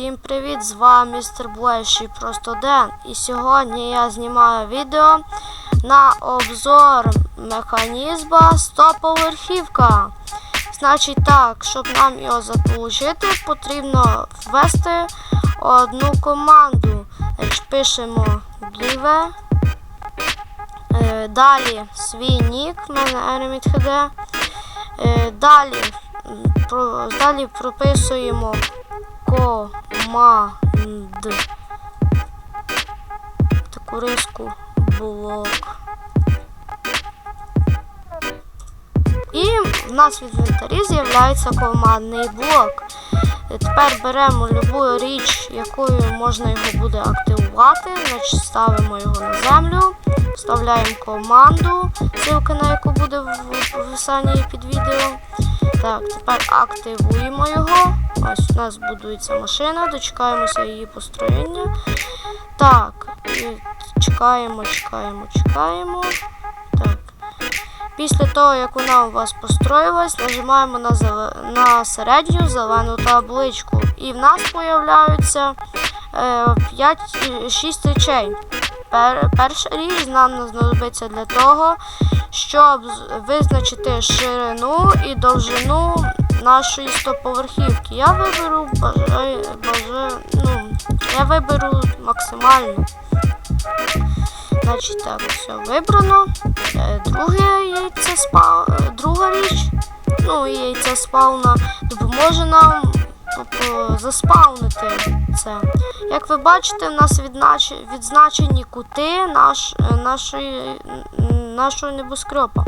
Всім привіт! З вами містер Блейший Просто Ден. І сьогодні я знімаю відео на обзор механізма стоповерхівка. Значить так, щоб нам його заполучити, потрібно ввести одну команду. Пишемо Give. Е, Далі свій нік, в мене Enemit Е, Далі, про, далі прописуємо команд. Таку риску блок. І в нас в інвентарі з'являється командний блок. Тепер беремо любу річ, якою можна його буде активувати. Значить, ставимо його на землю, вставляємо команду, ссылка на яку буде в описанні під відео. Так, тепер активуємо його. Ось у нас будується машина, дочекаємося її построєння. Так, чекаємо, чекаємо, чекаємо. Так. Після того, як вона у вас построїлась, нажимаємо на, зеле- на середню зелену табличку. І в нас появляються е, 5, 6 речей. Пер, перша річ нам знадобиться для того, щоб визначити ширину і довжину нашої стоповерхівки. Я виберу бажаю, ну, я виберу максимально. Значить, так, все вибрано. Е, Друге яйце спа... друга річ, ну, яйце спауна допоможе нам тобто, заспаунити це. Як ви бачите, в нас віднач... відзначені кути наш... е, нашої... нашого небоскрепа.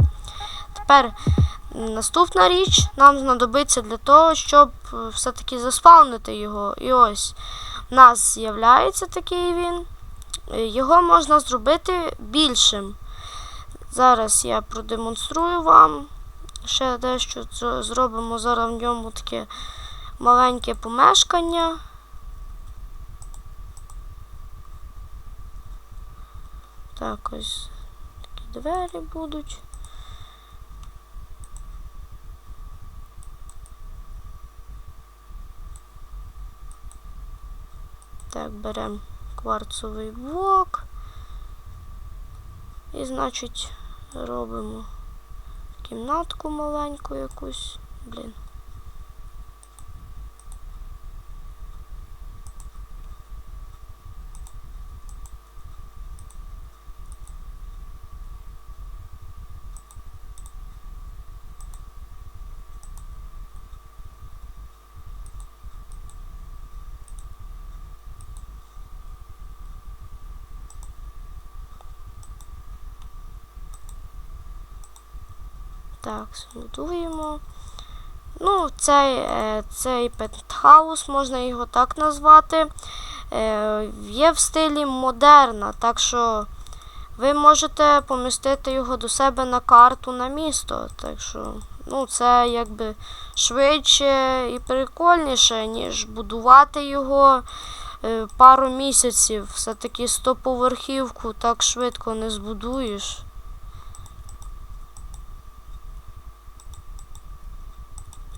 Тепер наступна річ нам знадобиться для того, щоб е, все-таки заспаунити його. І ось в нас з'являється такий він. Е, Його можна зробити більшим. Зараз я продемонструю вам. Ще дещо зробимо зараз в ньому таке маленьке помешкання. Так, ось такі двері будуть. Так, беремо кварцовий блок. І, значить, робимо кімнатку маленьку якусь. Блін. Так, збудуємо. Ну, цей, е, цей пентхаус, можна його так назвати. Е, Є в стилі модерна, так що ви можете помістити його до себе на карту на місто. Так що, ну, це якби швидше і прикольніше, ніж будувати його е, пару місяців. Все-таки стоповерхівку так швидко не збудуєш.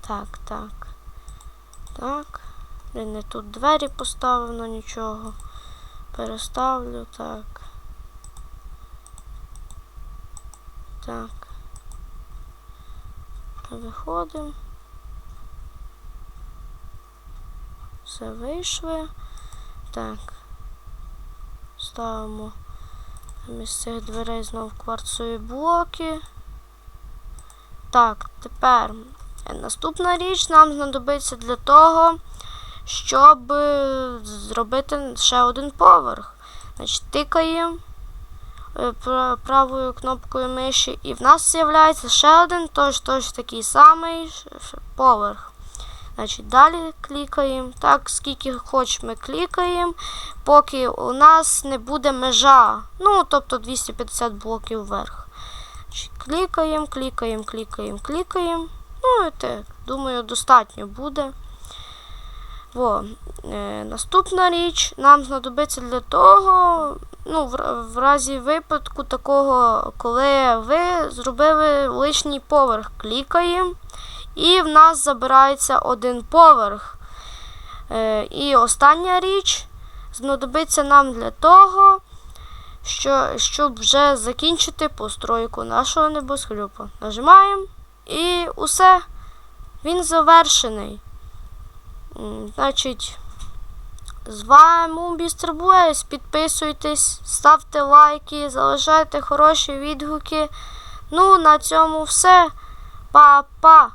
Так, так. Так. Блін, не тут двері поставив, ну нічого. Переставлю, так. Так. Виходимо. Все вийшли. Так. Ставимо замість цих дверей знову кварцові блоки. Так, тепер Наступна річ нам знадобиться для того, щоб е, зробити ще один поверх. Значить, тикаємо е, правою кнопкою миші, і в нас з'являється ще один тож, тож такий самий поверх. Значить, далі клікаємо. Так, скільки хоч ми клікаємо, поки у нас не буде межа. Ну, тобто 250 блоків вверх. Клікаємо, клікаємо, клікаємо, клікаємо. Ну, думаю, достатньо буде. Во. Е, наступна річ нам знадобиться для того, ну, в, в разі випадку такого, коли ви зробили лишній поверх, клікаємо, і в нас забирається один поверх. Е, і остання річ знадобиться нам для того, що, щоб вже закінчити постройку нашого небоскребу. Нажимаємо і усе. Він завершений. Значить, з вами Містер Буейс. Підписуйтесь, ставте лайки, залишайте хороші відгуки. Ну, на цьому все. Па-па!